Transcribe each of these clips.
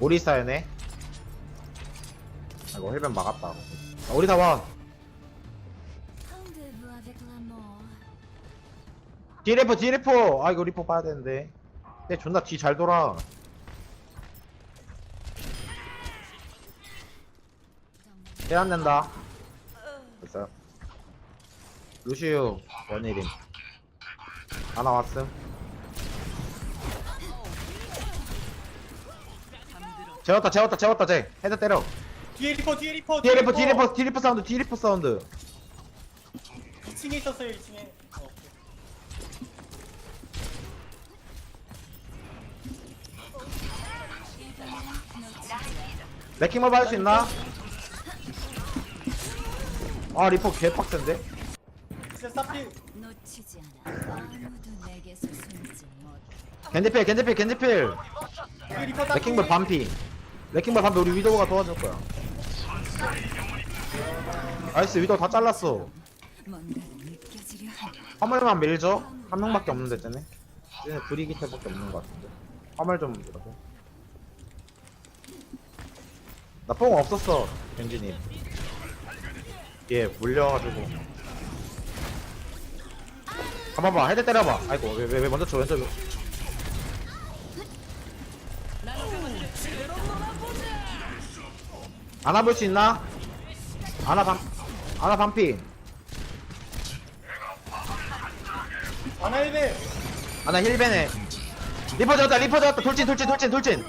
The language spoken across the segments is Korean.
오리사야네 아이고 헬벤 막았다. 아, 원 Rendez-vous avec l'amour. 디리퍼 디리퍼 아 이거 리퍼 봐야 되는데. 근데 존나 뒤 잘 돌아. 대안 된다. 됐어요. 루시우 원일임. 하나 왔음 재웠다 재웠다 재웠다 쟤 헤드 때려 뒤에 리퍼 뒤에 리퍼 뒤에 리퍼 뒤에 리퍼 뒤에 리퍼 사운드 뒤에 리퍼 사운드 2층에 있었어요 2층에 어, 오케이. 레킹볼 받을 수 있나? 아 리퍼 개빡센데? 진짜 사필 놓치지 않아. 아무도 내게서 숨지 못. 겐지필 겐지필 겐지필 뒤에 리퍼 딱 레킹볼 반피 레킹볼 반피 우리 위도우가 도와줄 거야. 나이스 위도우 다 잘랐어. 화물만 밀죠? 한 명밖에 없는데 쟤네? 쟤네 브리기테밖에 없는 것 같은데. 화물 좀 밀어줘. 나뽕 없었어 겐지님. 얘 물려가지고. 가봐봐 헤드 때려봐. 아이고 왜 왜 왜 먼저 쳐 왼쪽 안아 볼수 있나? 안아 반 안아 반피. 아나 힐베네. 리퍼 잡았다 리퍼 잡았다. 돌진 돌진 돌진 돌진.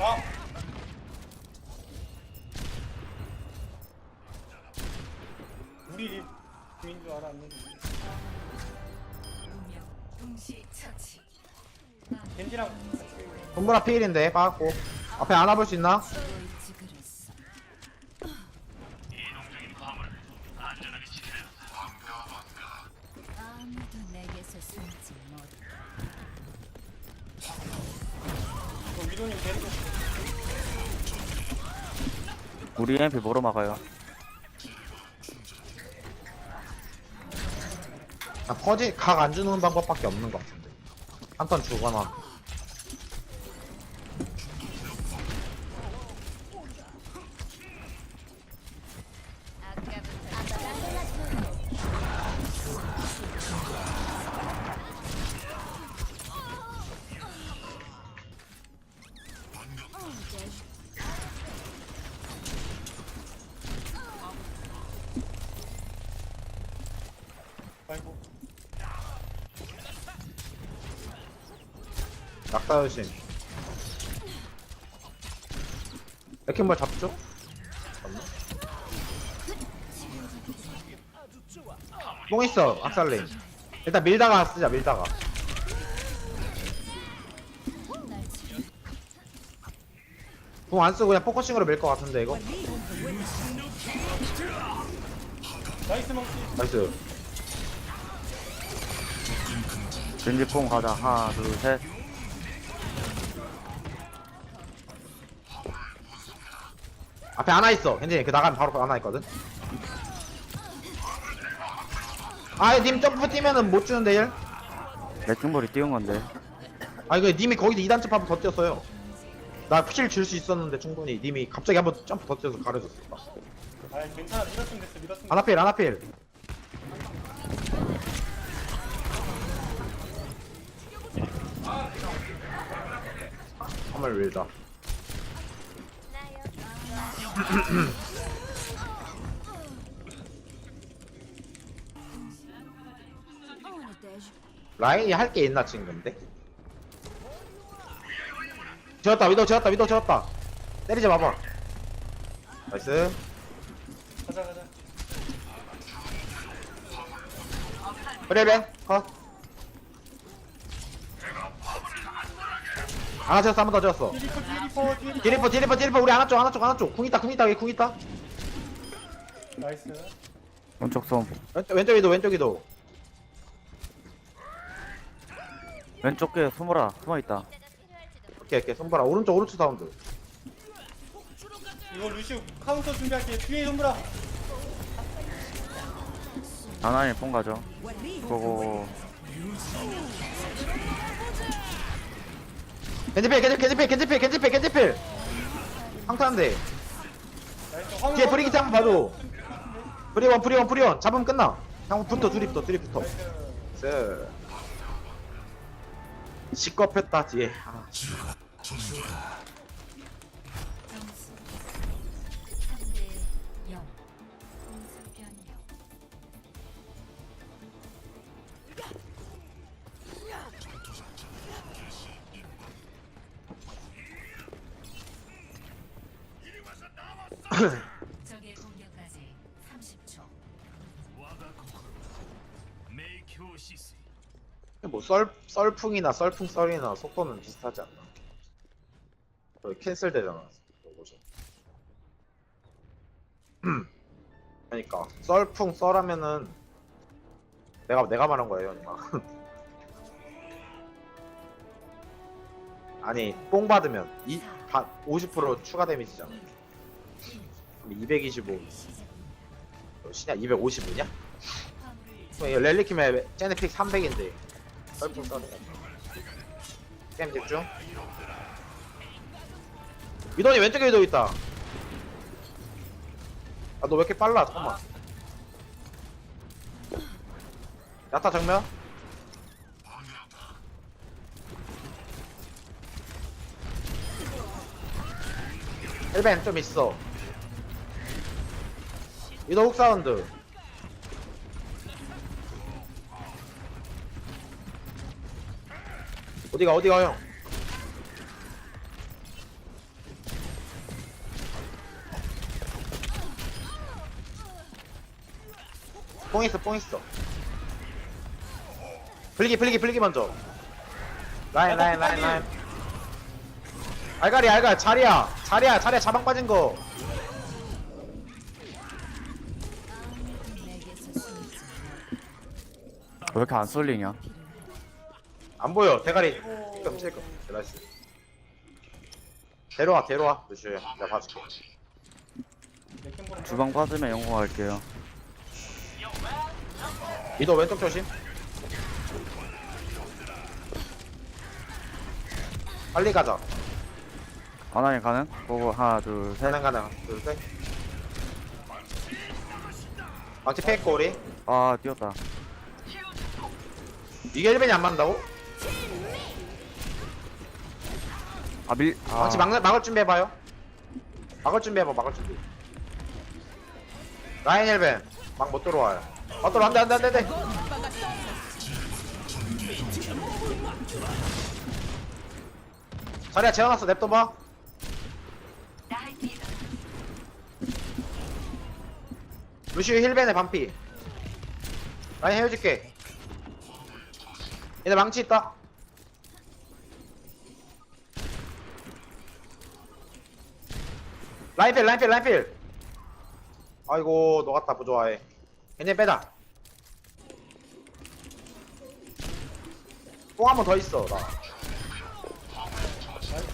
아 우리 리 주인 줄 알았는데 동시 처치. 겐지랑 손보라 피일인데 빠졌고 앞에 안아 볼수 있나? 보이지 그랬어. 아무도 내게서 숨지 못. 그 위도님 데리고 우리 MP 뭐로 막아요? 아, 퍼지 각 안 주는 방법밖에 없는 것 같은데 한 턴 주거나 낙사여신 레킹볼 잡죠? 잡나? 뽕 있어 악살림 일단 밀다가 쓰자 밀다가. 공안 쓰고 그냥 포커싱으로 밀 것 같은데 이거? 나이스 망치. 나이스. 젠지뽕 가자. 하나 둘 셋 앞에 하나 있어. 현진이 그 나가면 바로 하나 있거든. 아이 님 점프 뛰면은 못 주는데 일? 레킹볼이 띄운 건데. 아 이거 님이 거기서 2단 점프 한번 더 뛰었어요. 나실 줄 수 있었는데 충분히 님이 갑자기 한번 점프 더 뛰어서 가려줬어. 아 괜찮아. 밀었으면 됐어. 밀었으면 됐어 하나필 하나필. 한번 밀자 어느 때지? 라인이 할 게 있나 지금 근데? 지웠다 위도 지웠다 위도 지웠다. 때리지 마봐. 나이스. 가자 가자. 그래 그래. 컷 하나 지웠어 한번더 지웠어. 뒤에 리퍼 뒤에 리퍼 뒤에 리퍼 디리퍼 디리퍼 디리퍼 우리 하나 쪽 하나 쪽 하나 쪽궁 있다 궁 있다 여기 궁 있다. 나이스. 왼쪽 손 왼쪽 왼쪽 위도 왼쪽 위도. 왼쪽 게 숨어라. 숨어있다. 오케이 오케이. 손봐라. 오른쪽 오른쪽 사운드. 이거 루시우 카운터 준비할게. 뒤에 손브라. 하나님 뽕 가죠. 그거 겐지필 겐지필 겐지필 겐지필 겐지필 겐지필. 화물 뒤에 화물 브리기트 한번 봐줘. 프리원 프리원 프리원 잡으면 끝나. 형 붙어 둘이 붙어 둘이 붙어. 쎄. 시겁했다 뒤에. 아, 적의 공격까지 30초. 뭐 썰, 썰풍이나 썰풍 썰이나 속도는 비슷하지 않나? 거의 캔슬 되잖아 뭐죠. 그러니까 썰풍 썰하면은 내가 내가 말한 거예요 임마 아니 뽕 받으면 이, 바, 50% 추가 데미지잖아 225 어, 시냐? 255냐? 렐리킴의 제네픽 300인데. 썰풍 썰이 게임 집중. 미돈이 왼쪽에 위도 있다. 아 너 왜 이렇게 빨라? 잠깐만. 야타 정면. 헬벤 좀 있어 위도 훅 사운드. 어디가 어디가 형? 뽕 있어 뽕 있어. 불기 불기 불기 먼저. 라인 라인 라인 라인. 알가리 알가 자리야. 자리야 자리야 자방 빠진 거 아무도 내게서 숨지 왜 이렇게 안 쏠리냐? 안 보여. 대가리. 찔끔 찔끔 나이스. 데려와 데려와 루시오 내가 봐줄게. 맥힘 주방 빠지면 영공할게요. 미도 왼쪽 조심. 빨리 가자. 하나님 가는? 보고 하나 둘 셋. 가능 가능. 둘셋. 망치 패고 우리. 아 뛰었다. 이게 1벤이 안 맞는다고? 아 밀. 아, 망치 막, 막을 준비해봐요. 막을 준비해봐 막을 준비. 라인 1벤 막 못 들어와요. 못 들어와 안돼 안 돼 안 돼 안 돼. 자리야 재워놨어 냅둬 봐. 루시오 힐벤의 반피. 라인 헤어질게 얘네 망치 있다. 라인필 라인필 라인필. 아이고 너같다 부좋아해. 걔네 빼다 뽕 한 번 더 있어 나. 나이스.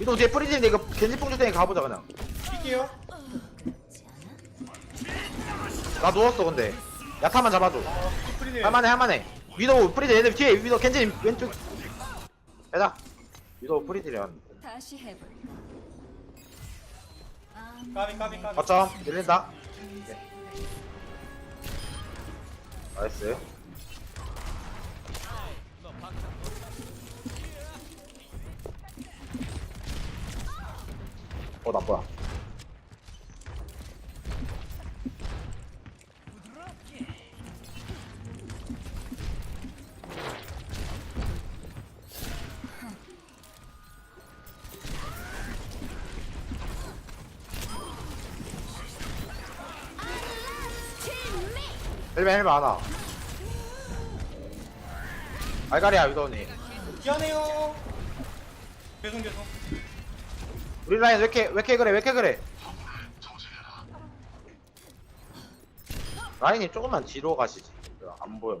위도 뒤에 뿌리지는데 이거 겐지 뽕 줄 테니까 가보자 그냥. 뛸게요. 나 누웠어 근데. 야타만 잡아줘. 어. 할만해 할만해 위도 프리드 얘네 뒤에 위도 겐지 왼쪽. 빼자 위도 프리드련 다시 해볼까 아무도 까비 까비 까비. 거점 밀린다. 나이스. 어 나쁘다 헬멧 헬멧 하나. 알가리야 위도니 미안해요. 죄송 죄송. 우리 라인 왜 이렇게 왜 이렇게 그래 왜 이렇게 그래? 라인이 조금만 뒤로 가시지. 안 보여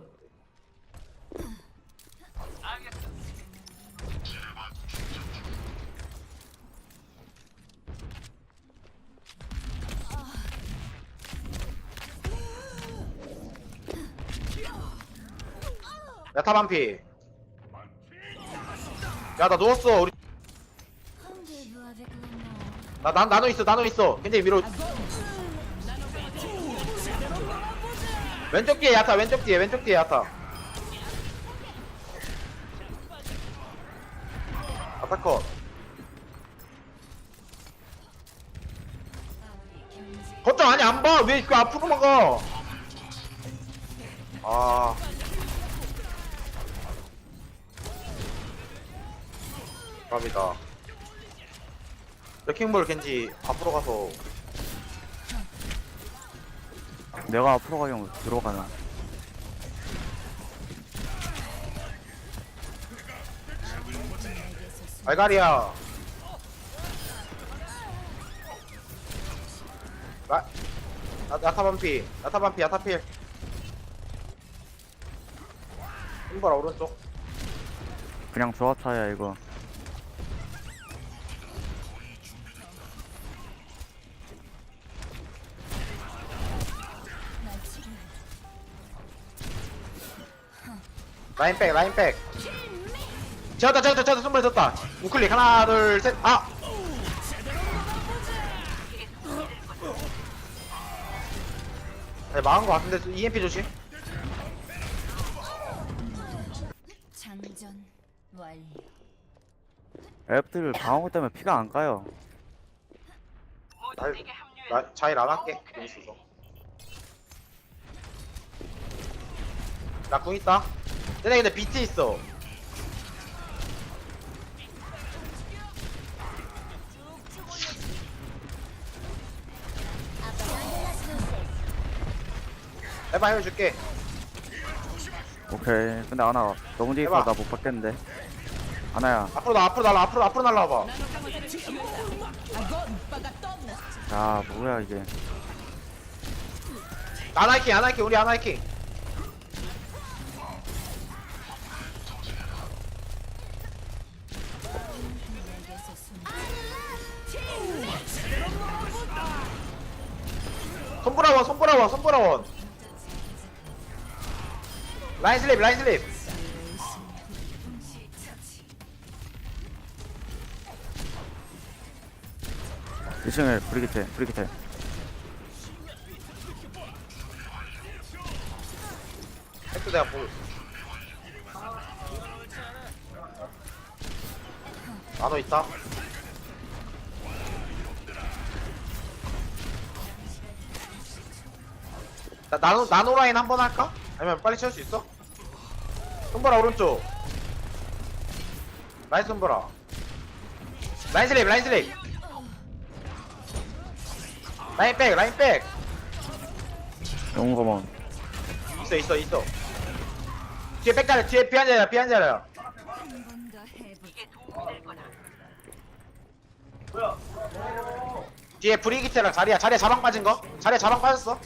야타 반피. 야 나 누웠어 우리. 나, 나 나노 있어 나노 있어. 굉장히 밀어 왼쪽 뒤에 야타 왼쪽 뒤에 왼쪽 뒤에 야타. 아타컷. 걱정 아니 안봐왜 그 앞으로만 가 아. 갑이다. 레킹볼 겐지 앞으로 가서 내가 앞으로 가려면 들어가나 알가리야. 나, 나, 나타 반피, 나타 반피, 야타 필. 힘봐라 오른쪽. 그냥 조합차야 이거 라인 백, 라인 백. 채웠다, 채웠다, 채웠다, 손발 쳤다. 우클릭 하나, 둘, 셋. 아. 네, 망한 거 같은데 EMP 조심. 장전 완료. 앱들 방어구 때문에 피가 안 까요 나, 나 자일 안 할게. 공 있어서. 나궁 있다. 쟤네 근데 비트 있어. 해봐 해줄게. 오케이 근데 아나 너무 뒤에 있어 해봐. 나못 받겠는데 아나야 앞으로 나 앞으로 날라 앞으로 앞으로 날라와봐. 야 뭐야 이게 아나이킹 아나이킹 우리 아나이킹. 내게 손보라원 손보라원 손보라원. 라인 슬립 라인 슬립. 2층에 브리기테 브리기테 획도 내가 볼. 나노 있다. 나 나노 나노 라인 한 번 할까? 아니면 빨리 채울 수 있어? 손보라 오른쪽. 라인 손보라. 라인 슬립 라인 슬립. 라인 백 라인 백. 영웅검은 있어 있어 있어. 뒤에 백 자리 뒤에 비한 자리야 비한 자리야. 한번더 해보자. 뒤에 브리기테랑 자리야 자리에 자방 빠진 거 자리에 자방 빠졌어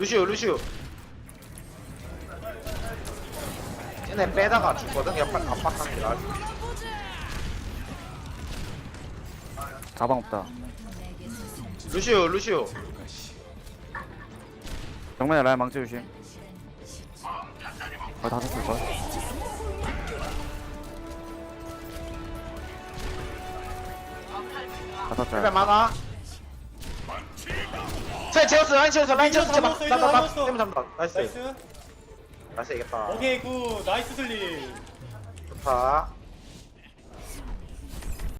루시우 루시우 쟤네 빼다가 죽거든? 옆에 압박하는 게 나을 가방 없다. 루시우 루시우 정면에 라인 망치 조심. 아 다섯 줄걸. 다섯 짤 많아 쟤 재웠어 라인 재웠어 라인 재웠어 잡았어, 이거 나나나 잡았어. 나이스. 나이스. 나이스 이겼다. 오케이 굿. 나이스 슬립 좋다